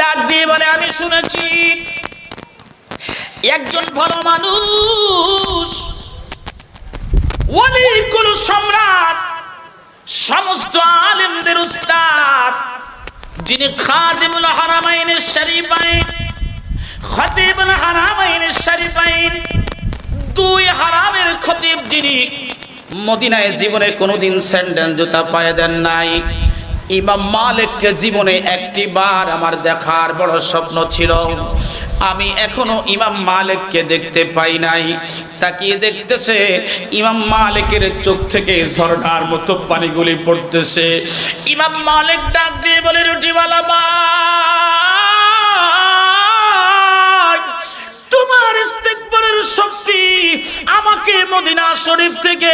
ডাক দিয়ে বলে, আমি শুনেছি একজন ভালো মানুষ অলিকুল সম্রাট, সমস্ত আলেমদের উস্তাদ, যিনি খাদিমুল হারামাইনের শরীফাইন, খতিবুল হারামাইনের শরীফাইন, দুই হারামের খতিব যিনি মদিনায় জীবনে কোনোদিন স্যান্ডেল জুতা পায়ে দেন নাই। ইমাম মালিককে জীবনে একটি বার আমার দেখার বড় স্বপ্ন ছিল। আমি এখনও ইমাম মালিককে দেখতে পাই নাই। তাকিয়ে দেখতেছে ইমাম মালিকের চোখ থেকে ঝর্ণার মতো পানিগুলি পড়তেছে। ইমাম মালিক ডাক দিয়ে বলে, রুটিওয়ালা মা তোমার ইস্তেকবারের শক্তি আমাকে মদিনা শরীফ থেকে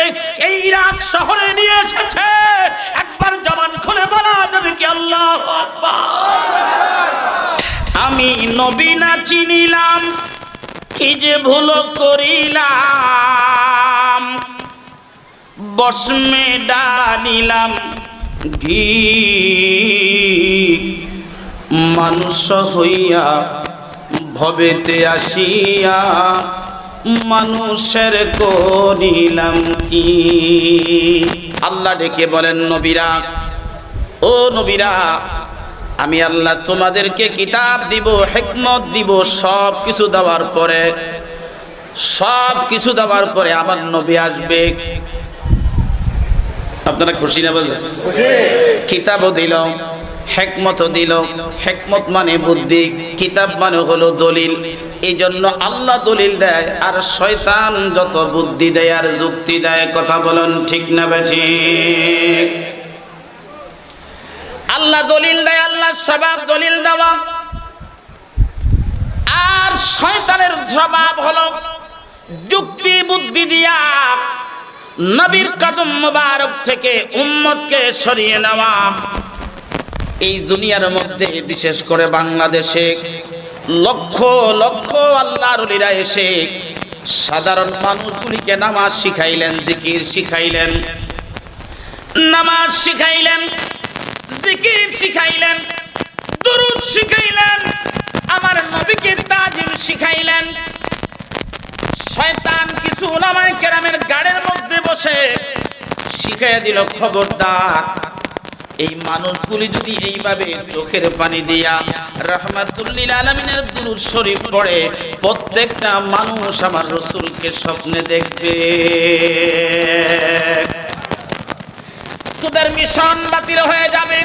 এই ইরাক শহরে নিয়ে এসেছে। একবার জবান খুলে বলা যাবে কি আল্লাহ আমি নবী না চিনিলাম, কি যে ভুল করিলাম। বসমে ডালিলাম ঘি। মানুষ হইয়া ভবেতে আসিয়া মানুষের করিলাম কি? আল্লাহ ডেকে বলেন নবীরা ও নবীরা আমি আল্লাহ তোমাদেরকে কিতাব দিব হেকমত দিব সব কিছু দেওয়ার পরে সব কিছু দেওয়ার পরে আমার নবী আসবে। আপনারা খুশি না বলবেন কিতাবও দিল হেকমত দিল। হেকমত মানে বুদ্ধি কিতাব মানে হলো দলিল। এই জন্য আল্লাহ দলিল দেয়, আর শয়তান যত বুদ্ধি দেয় আর যুক্তি দেয়, কথা বলেন ঠিক না বেঠি আল্লাহ দলিল দেয়, আল্লাহ স্বভাব দলিল দেওয়া। আর শয়তানের স্বভাব হলো যুক্তি বুদ্ধি দিয়া নবীর কদম মুবারক থেকে উম্মতকে সরিয়ে নেওয়া। এই দুনিয়ার মধ্যে, বিশেষ করে বাংলাদেশে লক্ষ লক্ষ আল্লাহর উলিরা এসে সাধারণ মানুষগুলিকে নামাজ শিখাইলেন, জিকির শিখাইলেন। নামাজ শিখাইলেন, জিকির শিখাইলেন, দুরুদ শিখাইলেন, আমার নবীকে তাজিম শিখাইলেন। শয়তান কিছু ওলামায়ে কেরামের গাড়ির মধ্যে বসে শিখাইয়া দিল খবরদার। এই মানুষগুলি যদি এইভাবে চোখের পানি দিয়া রহমাতুল্লিল আলমিনের দুরুদ শরীফ পড়ে, প্রত্যেকটা মানুষ আমার রসুলকে স্বপ্নে দেখবে। তোদের মিশন বাতিল হয়ে যাবে।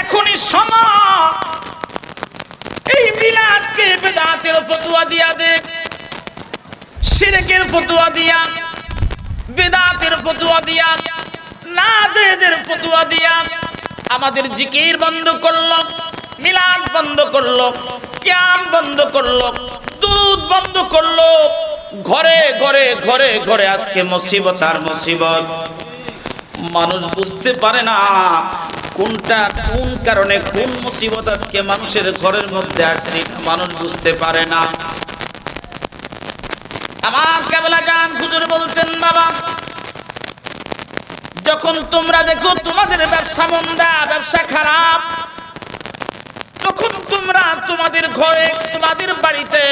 এখনই সময়। এই মিলাদকে বেদাতের ফতুয়া দিয়া দে শিরকের ফতুয়া দিয়া, বেদাতের ফতুয়া দিয়া। ফতুয়া দিয়া আমাদের জিকির বন্ধ করল, মিলাদ বন্ধ করল, ক্যাম বন্ধ করল, দুধ বন্ধ করল। ঘরে ঘরে ঘরে ঘরে আজকে মুসিবত আর মুসিবত। মানুষ বুঝতে পারে না কোনটা কোন কারণে কোন মুসিবত আজকে মানুষের ঘরের মধ্যে আসছে মানুষ বুঝতে পারে না। আমার কেবলা যান হুজুর বলতেন, বাবা যখন তোমরা দেখো তোমাদের ব্যবসা মন্দা, ব্যবসা খারাপ, তখন তোমরা তোমাদের ঘরে, তোমাদের বাড়িতে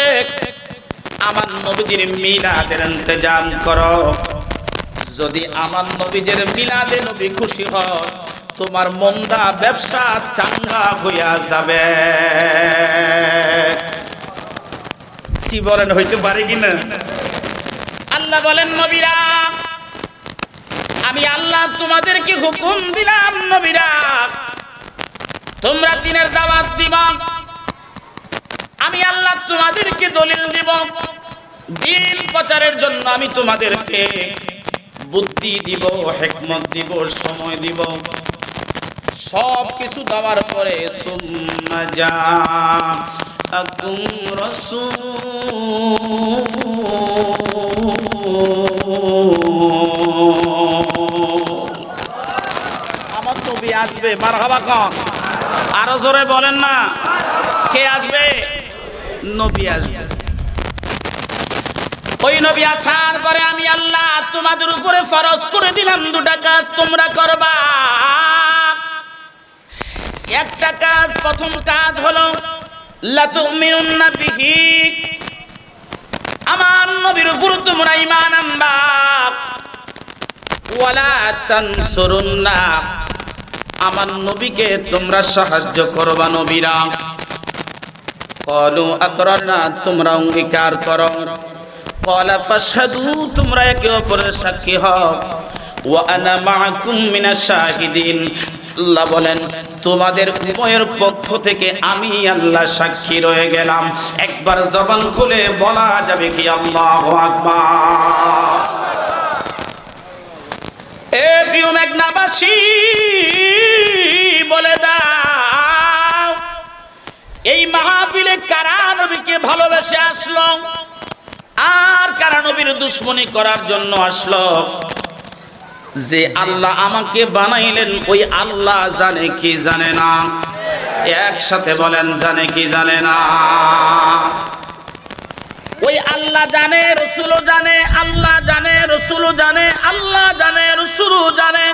আমার নবীজির মিলাদের ইন্তজাম করো। যদি আমার নবীদের মিলাদে নবী খুশি হয় তোমার মন্দা ব্যবসা চাঙ্গা হইয়া যাবে। কি বলেন, হইতে পারে কিনা? আল্লাহ বলেন, নবীরা আমি আল্লাহ তোমাদেরকে হুকুম দিলাম, নবীরা। তোমরা দিনের দাওয়াত দিবা। আমি আল্লাহ তোমাদেরকে দলিল দিব। দিন প্রচারের জন্য আমি তোমাদেরকে বুদ্ধি দিব, হেকমত দিব, সময় দিব। সব কিছু দেওয়ার পরে সুম্মা আসবে, মারহাবা কন আরও জোরে বলেন না। কে আসবে? নবী আসবে। ওই নবী আসার পরে আমি আল্লাহ তোমাদের উপরে ফরজ করে দিলাম দুটা কাজ তোমরা করবা। একটা কাজ, প্রথম কাজ হলো আমার নবীর উপর তোমরা ঈমান আনবা। ওয়ালা তানসুরুন্না। আমার নবীকে তোমরা সাহায্য করবা নবীরা। কলু আকরারনা তোমরা অঙ্গীকার করো। কলা তোমরা একে অপরের সাক্ষী হও। ওয়া আনা মিনাশ শাহিদিন। আল্লাহ বলেন, তোমাদের উভয়ের পক্ষ থেকে আমি আল্লাহ সাক্ষী রয়ে গেলাম। একবার জবান খুলে বলা যাবে কি আল্লাহ এ প্রিয় মেঘনাবাসী নবীর দুশ্মনী করার জন্য আসলো। যে আল্লাহ আমাকে বানাইলেন, ওই আল্লাহ জানে কি জানে না। একসাথে বলেন, জানে কি জানে না। ওই আল্লাহ জানে, রসুলও জানে, আল্লাহ জানে, রসুলও জানে, আল্লাহ জানে, রসুলও জানে।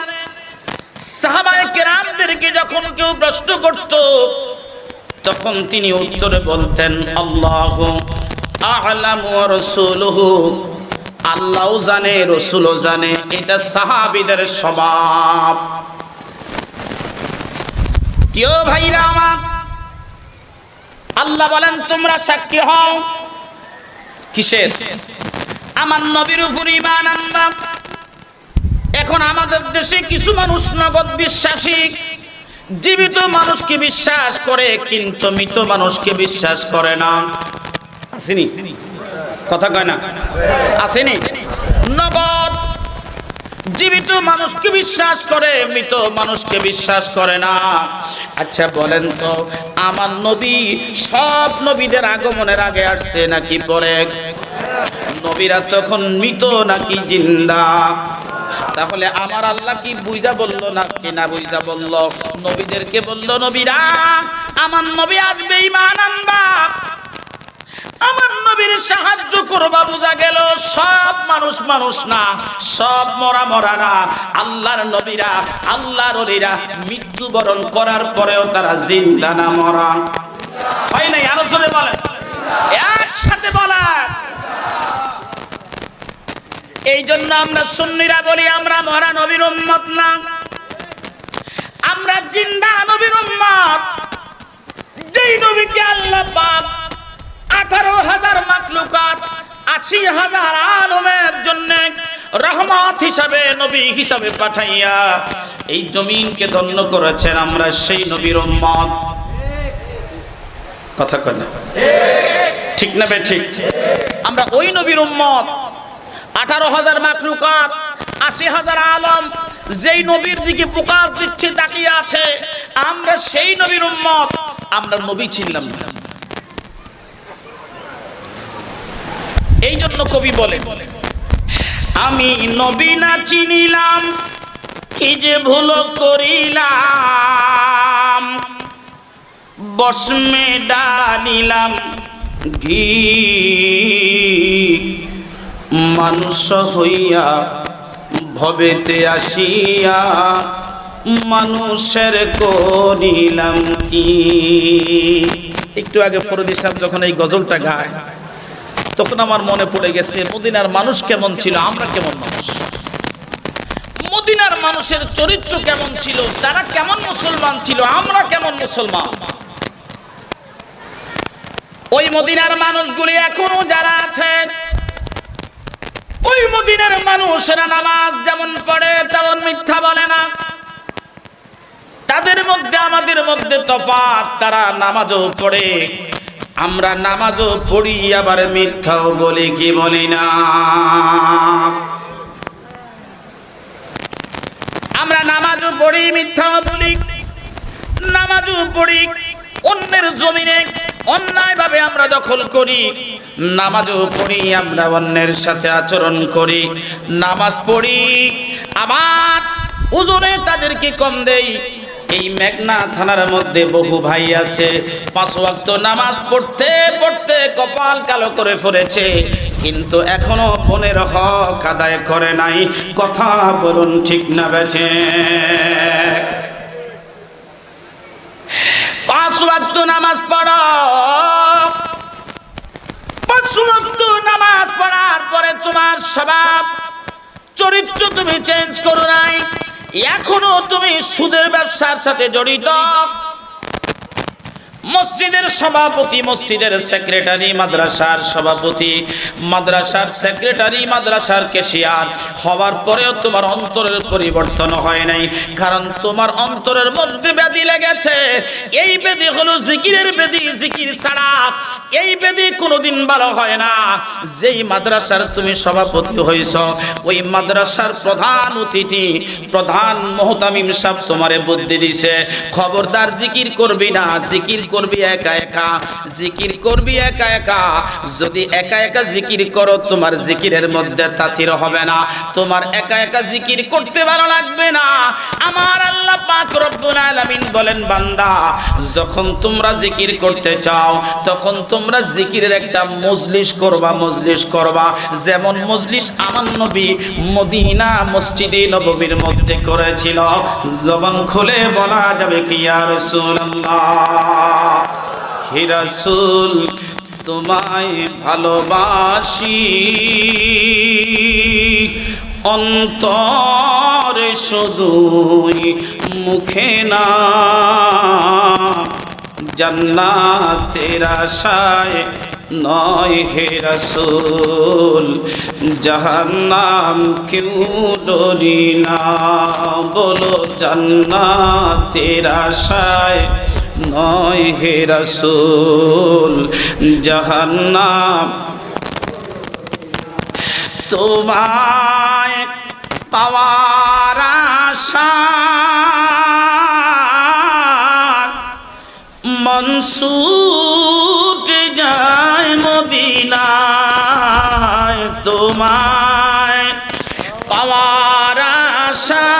সাহাবায়ে কেরামদেরকে যখন কেউ প্রশ্ন করত, তখন তিনি উত্তরে বলতেন, আল্লাহ আল্লাহও জানে, রসুলও জানে, এটা সাহাবীদের স্বভাব। কেউ ভাইরা আমার, আল্লাহ বলেন, তোমরা সাক্ষী হও। কিসের? আমার নবীর উপর ইমান এখন আমাদের দেশে কিছু মানুষ নগদ বিশ্বাসী। জীবিত মানুষকে বিশ্বাস করে, কিন্তু মৃত মানুষকে বিশ্বাস করে না। আসেনি? কথা কয় না। আসেনি? নগদ জীবিত মানুষকে বিশ্বাস করে, মৃত মানুষকে বিশ্বাস করে না। আচ্ছা বলেন তো, আমার নবী সব নবীদের আগমনের আগে আসছে নাকি পরে? নবীরা তখন মৃত নাকি জিন্দা? তাহলে আমার আল্লাহ কি বুঝা বলল না কি না বুঝা বলল? নবীদেরকে বলল, নবীরা, আমার নবী আসবে ইমান আনবা। নবীর সাহায্য করবা, বোঝা গেল সব মানুষ মানুষ না, সব মরা মরা না। আল্লাহর নবীরা, আল্লাহর অলিরা মৃত্যুবরণ করার পরেও তারা জিন্দা না মরা। হয় নাই? আরও জোরে বলেন। একসাথে বলেন। এই জন্য আমরা সুন্নিরা বলি, আমরা মরা নবীর উম্মত না। আমরা জিন্দা নবীর উম্মত। যেই নবীকে আল্লাহ পাক আঠারো হাজার মাকলুকাত আশি হাজার আলমের জন্য রহমত হিসাবে, নবী হিসাবে পাঠাইয়া এই জমিনকে ধন্য করেছেন আমরা সেই নবীর উম্মত। কথা কথা ঠিক না ঠিক? আমরা ওই নবীর উম্মত। আঠারো হাজার মাকলুকাত আশি হাজার আলম যেই নবীর দিকে পুকার দিচ্ছে তাকিয়ে আছে, আমরা সেই নবীর উম্মত। আমরা নবী ছিলাম। না এই জন্য কবি বলে, আমি নবী না চিনিলাম, কি যে ভুল করিলাম? বসমে ডালিলাম ঘি মানুষ হইয়া ভবেতে আসিয়া মানুষের করিলাম কি? একটু আগে ফরদি সাহেব যখন এই গজলটা গায় তখন আমার মনে পড়ে গেছে, মদিনার মানুষ কেমন ছিল, আমরা কেমন মানুষ? মদিনার মানুষের চরিত্র কেমন ছিল, তারা কেমন মুসলমান ছিল, আমরা কেমন মুসলমান? ওই মদিনার মানুষগুলি এখনও যারা আছে, ওই মদিনার মানুষেরা নামাজ যেমন পড়ে, তেমন মিথ্যা বলে না। তাদের মধ্যে, আমাদের মধ্যে তফাৎ, তারা নামাজও পড়ে। আমরা নামাজও পড়ি, আবার মিথ্যাও বলি, কি বলি না? আমরা নামাজও পড়ি, মিথ্যাও বলি, নামাজও পড়ি, অন্যের জমিনে অন্যায় ভাবে আমরা দখল করি, নামাজও পড়ি, আমরা অন্যের সাথে আচরণ করি, নামাজ পড়ি, আবার ওজনে তাদেরকে কম দেই এই মেঘনা থানার মধ্যে বহু ভাই আছে। পাঁচ ওয়াক্ত নামাজ পড়তে পড়তে কপাল কালো করে ফেলেছে কিন্তু এখনও পনেরো হক আদায় করে নাই। কথা বলুন ঠিক না বেছে ওয়াক্ত নামাজ পড়ো। পাঁচ ওয়াক্ত নামাজ পড়ার পরে তোমার স্বভাব, চরিত্র তুমি চেঞ্জ করো নাই। এখনও তুমি সুদের ব্যবসার সাথে জড়িত। মসজিদের সভাপতি, মসজিদের সেক্রেটারি মাদ্রাসার সভাপতি। মাদ্রাসার সেক্রেটারি মাদ্রাসার কেশিয়ার হওয়ার পরেও তোমার অন্তরের পরিবর্তন হয় নাই। কারণ তোমার অন্তরের মধ্যে ব্যাধি লেগেছে। এই ব্যাধি হলো জিকিরের ব্যাধি, জিকির ছাড়া এই ব্যাধি কোনোদিন ভালো হয় না। যেই মাদ্রাসার তুমি সভাপতি হইছ ওই মাদ্রাসার প্রধান অতিথি, প্রধান মহতামিম সাহেব তোমারে বুদ্ধি দিছে। খবরদার জিকির করবি না, জিকির করবি একা একা, জিকির করবি একা একা। যদি একা একা জিকির করো, তোমার জিকিরের মধ্যে তাসির হবে না। তোমার একা একা জিকির করতে ভালো লাগবে না। আমার আল্লাহ পাক রব্বুল আলামিন বলেন, বান্দা, যখন তোমরা জিকির করতে চাও, তখন তোমরা জিকিরের একটা মজলিস করবা মজলিস করবা। যেমন মজলিস আমার নবী মদিনা মসজিদে নববীর মধ্যে করেছিল। জবান খুলে বলা যাবে কি ইয়া রাসূলুল্লাহ? হে রাসূল, তোমায় ভালোবাসি। অন্তরে শুধুই মুখে না, জান্নাতের আশায় নয় হে রসুল, জাহান্নাম কেউ ডরি না। বলো, জান্নাতের আশায় নয় হে রসুল জাহান্নাম। তোমায় পাওয়ার আশা। মনসুট যায় মদিনায়। তোমায় পাওয়ার আশা।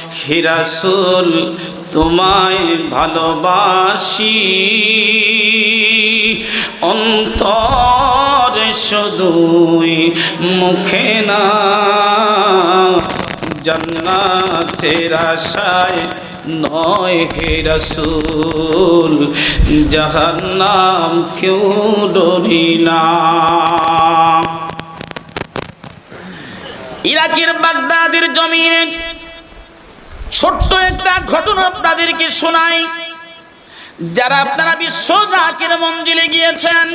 হিরাসুল তোমায় ভালোবাসি। অন্তরে শুধুই মুখে না, জন্নাতের আশায় নয় হে রসুল, জাহান্নাম কেউ ডরি না। ইরাকের বাগদাদের জমিনে ছোট্ট একটা ঘটনা আপনাদেরকে শোনাই। যারা আপনারা বিশ্ব জাকির মঞ্জিলে গিয়েছেন,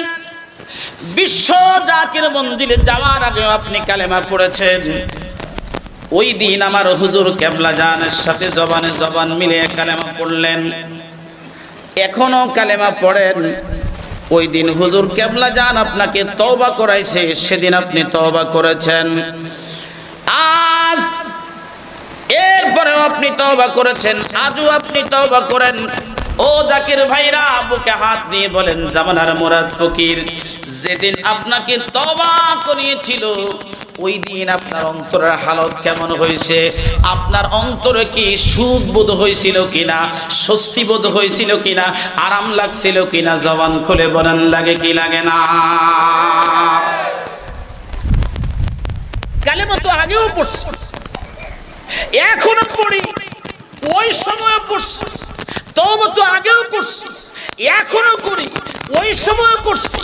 বিশ্ব জাকির মঞ্জিলে যাওয়ার আগে আপনি কালেমা পড়েছেন। ওই দিন আমার হুজুর কেবলা জানের সাথে জবানে জবান মিলে কালেমা পড়লেন। এখনও কালেমা পড়েন। ওই দিন হুজুর কেবলা জান আপনাকে তওবা করাইছে, সেদিন আপনি তওবা করেছেন। আজ এরপরেও আপনি তওবা করেছেন, আজও আপনি তওবা করেন। ও জাকির ভাইরা, বুকে হাত দিয়ে বলেন, জামানার মুরাদ ফকির, যেদিন আপনাকে তওবা করিয়েছিল, ওই দিন আপনার অন্তরের হালত কেমন হয়েছে? আপনার অন্তরে কি সুখ বোধ হয়েছিল কিনা, স্বস্তি বোধ হয়েছিল কিনা, আরাম লাগছিল কিনা, জবান খুলে বলেন, লাগে কি লাগে না? কালেমা তো আগেও পড়ছি। এখনও পড়ি। ওই সময় পড়ছি। তবে তো আগেও পড়ছি। এখনও করি ওই সময় পড়ছি।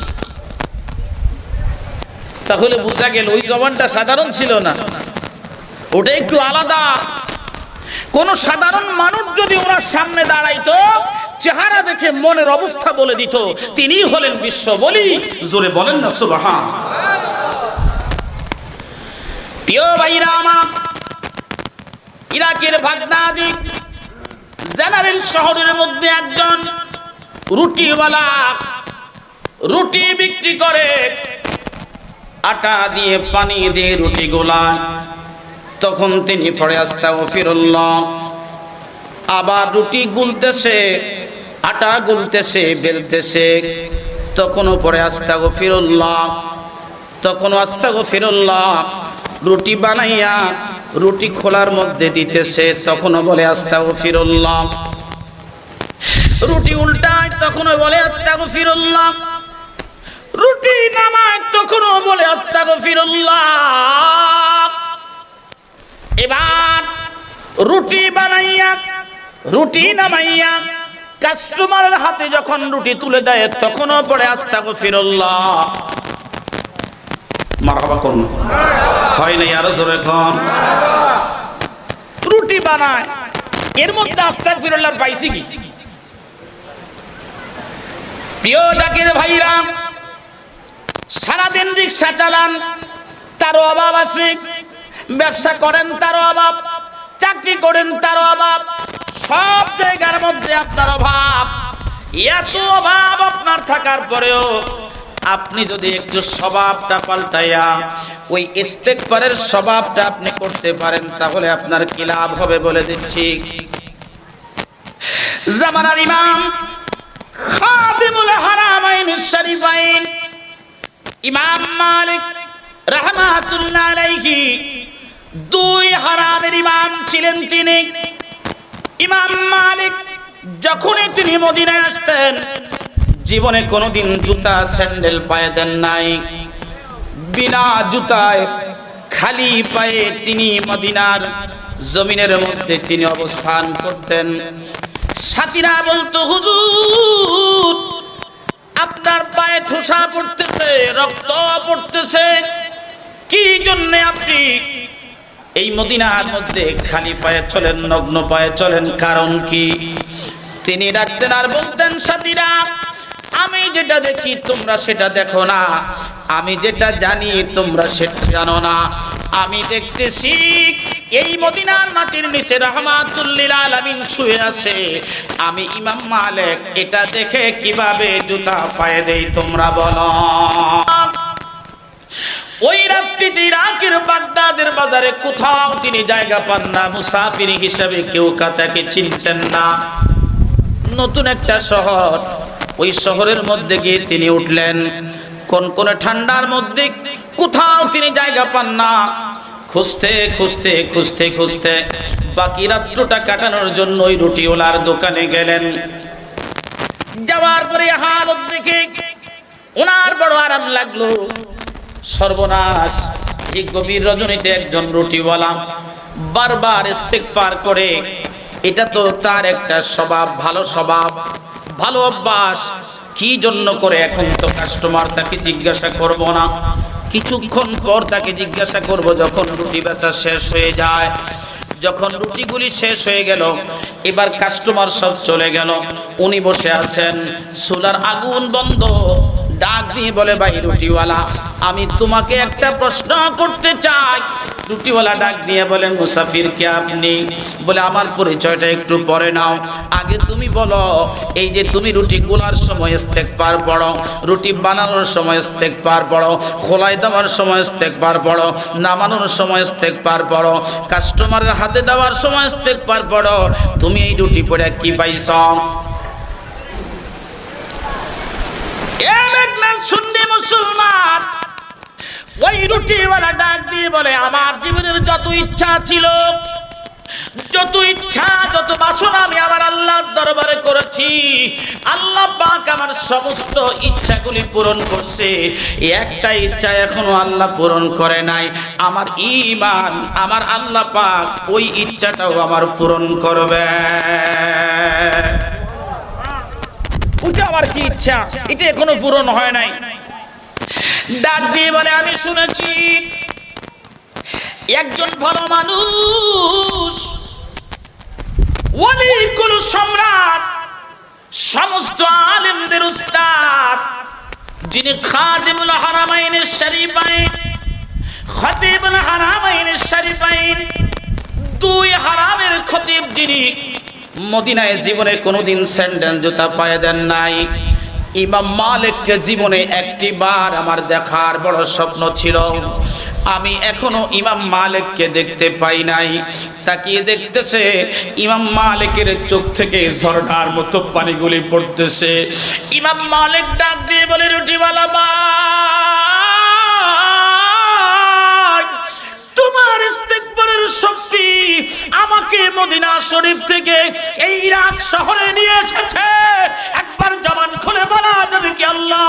তাহলে বোঝা গেল ওই জবানটা সাধারণ ছিল না। ওটা একটু আলাদা। কোন সাধারণ মানুষ যদি ওনার সামনে দাঁড়াইতো, চেহারা দেখে মনের অবস্থা বলে দিত তিনি হলেন বিশ্ব বলি। জোরে বলেন না সুবাহা প্রিয় ভাইরা ইরাকের বাগদাদি, জেনারেল শহরের মধ্যে একজন রুটিওয়ালা, রুটি বিক্রি করে, আটা দিয়ে পানি দিয়ে রুটি গোলা তখন তিনি পড়ে আস্তা ও ফিরল্লাহ আবার রুটি গুলতেছে, আটা গুলতেছে, বেলতেছে। তখনও পরে আস্তাগো ফিরুল্লাহ তখনও আস্তাগো ফিরুল্লাহ রুটি বানাইয়া রুটি খোলার মধ্যে দিতেছে, তখনও বলে আস্তাগো ফিরুল্লাহ রুটি উল্টায়, তখনও বলে আস্তাগো ফিরুল্লাহ রুটি নামায়, তখনও বলে আস্তাগো ফিরুল্লাহ এবার রুটি বানাইয়া, রুটি নামাইয়া, কাস্টমারের হাতে যখন রুটি তুলে দেয়, তখনও পরে আস্তাগো ফিরুল্লাহ মারহাবা করুন। হয় আরও জোরে রুটি বানায়। এর মধ্যে পাইছি কি? প্রিয় জাকির ভাইরা, সারাদিন রিক্সা চালান তার অভাব আছে। ব্যবসা করেন তার অভাব। চাকরি করেন তার অভাব। সব জায়গার মধ্যে আপনার অভাব। এত অভাব আপনার থাকার পরেও আপনি যদি একটু স্বভাবটা পাল্টাইয়া ওই ইস্তেকবারের স্বভাবটা আপনি করতে পারেন, তাহলে আপনার কি লাভ হবে বলে দিচ্ছি। জামানার ইমাম খাদিমুল হারামাইন শরীফাইন, ইমাম মালিক রাহমাতুল্লাহ আলাইহি দুই হারামের ইমাম ছিলেন তিনি। ইমাম মালিক যখনই তিনি মদিনায় আসতেন জীবনে কোনোদিন জুতা স্যান্ডেল পায়ে দেন নাই। বিনা জুতায়, খালি পায়ে তিনি মদিনার জমিনের মধ্যে তিনি অবস্থান করতেন। সাথীরা বলতো, হুজুর, আপনার পায়ে ঠোসা পড়তেছে, রক্ত পড়তেছে। কি জন্য আপনি এই মদিনার মধ্যে খালি পায়ে চলেন, নগ্ন পায়ে চলেন? কারণ কি? তিনি ডাকতেন আর বলতেন, সাথীরা আমি যেটা দেখি, তোমরা সেটা দেখো না। আমি যেটা জানি, তোমরা সেটা জানো না। আমি দেখতেছি, এই মদিনার মাটির নিচে রহমাতুল্লিল আলামিন শুয়ে আছে। আমি ইমাম মালিক, এটা দেখে কীভাবে জুতা পায়ে দেই তোমরা বলো। ওই রাত্রিতে ইরাকের বাগদাদের বাজারে কোথাও তিনি জায়গা পান না, মুসাফির হিসেবে কেউ তাকে চিনতেন না। নতুন একটা শহর ওই শহরের মধ্যে গিয়ে তিনি উঠলেন। কোন কোন ঠান্ডার মধ্যে কোথাও তিনি জায়গা পান না। খুঁজতে খুঁজতে খুঁজতে খুঁজতে বাকি রাত্রটা কাটানোর জন্য ওই রুটিওয়ালার দোকানে গেলেন। যাওয়ার পরে হালত দেখে ওনার বড় আরাম লাগল। সর্বনাশ এই গভীর রজনীতে একজন রুটিওয়ালা বারবার ইস্তেগফার করে। এটা তো তার একটা স্বভাব, ভালো স্বভাব। ভালো অভ্যাস। কি জন্য করে এখন তো কাস্টমার তাকে জিজ্ঞাসা করব না? কিছুক্ষণ পর তাকে জিজ্ঞাসা করব যখন রুটি বেচা শেষ হয়ে যায়। যখন রুটিগুলি শেষ হয়ে গেল, এবার কাস্টমার সব চলে গেল। উনি বসে আছেন। সোলার আগুন বন্ধ। ডাক দিয়ে বলে, ভাই রুটিওয়ালা, আমি তোমাকে একটা প্রশ্ন করতে চাই। রুটিওয়ালা ডাক দিয়ে বলেন, মুসাফির কে আপনি? বলে, আমার পরিচয়টা একটু পরে নাও। আগে তুমি বলো, এই যে তুমি রুটি গোলার সময় স্টেক পার পড়ো, রুটি বানানোর সময় স্টেক পার পড়ো, খোলাই দেওয়ার সময় স্টেক পার পড়ো, নামানোর সময় স্টেক পার পড়ো, কাস্টমারের হাতে দেওয়ার সময় স্টেক পার পড়ো, তুমি এই রুটি পড়ে কি পাইছ? দেখলেন মুসলমান ওই রুটিওয়ালা ডাক দিয়ে বলে, আমার জীবনের যত ইচ্ছা ছিল, যত ইচ্ছা, যত বাসনা আমি আমার আল্লাহর দরবারে করেছি, আল্লাহ পাক আমার সমস্ত ইচ্ছাগুলি পূরণ করছে। একটা ইচ্ছা এখনও আল্লাহ পূরণ করে নাই। আমার ঈমান, আমার আল্লাহ পাক ওই ইচ্ছাটাও আমার পূরণ করবে। ওটা আমার কি ইচ্ছা? এটা এখনও পূরণ হয় নাই। ডাক দিয়ে বলে, আমি শুনেছি একজন ভালো মানুষ ওয়ালিকুল সম্রাট, সমস্ত আলেমদের উস্তাদ, যিনি খাদিমুল হারামাইনের শরীফাইন, খতিবুল হারামাইনের শরীফাইন, দুই হারামের খতিব যিনি মদিনায় জীবনে কোনোদিন স্যান্ডেল জুতা পায়ে দেন নাই। ইমাম মালিককে জীবনে একটি বার আমার দেখার বড় স্বপ্ন ছিল। আমি এখনও ইমাম মালিককে দেখতে পাই নাই। তাকিয়ে দেখতেছে ইমাম মালিকের চোখ থেকে ঝর্ণার মতো পানিগুলি পড়তেছে। ইমাম মালিক ডাক দিয়ে বলে, রুটিওয়ালা ভাই, তোমার শক্তি আমাকে মদিনা শরীফ থেকে এই রাত শহরে নিয়ে এসেছে। একবার জবান খুলে বলা যাবে কি আল্লাহ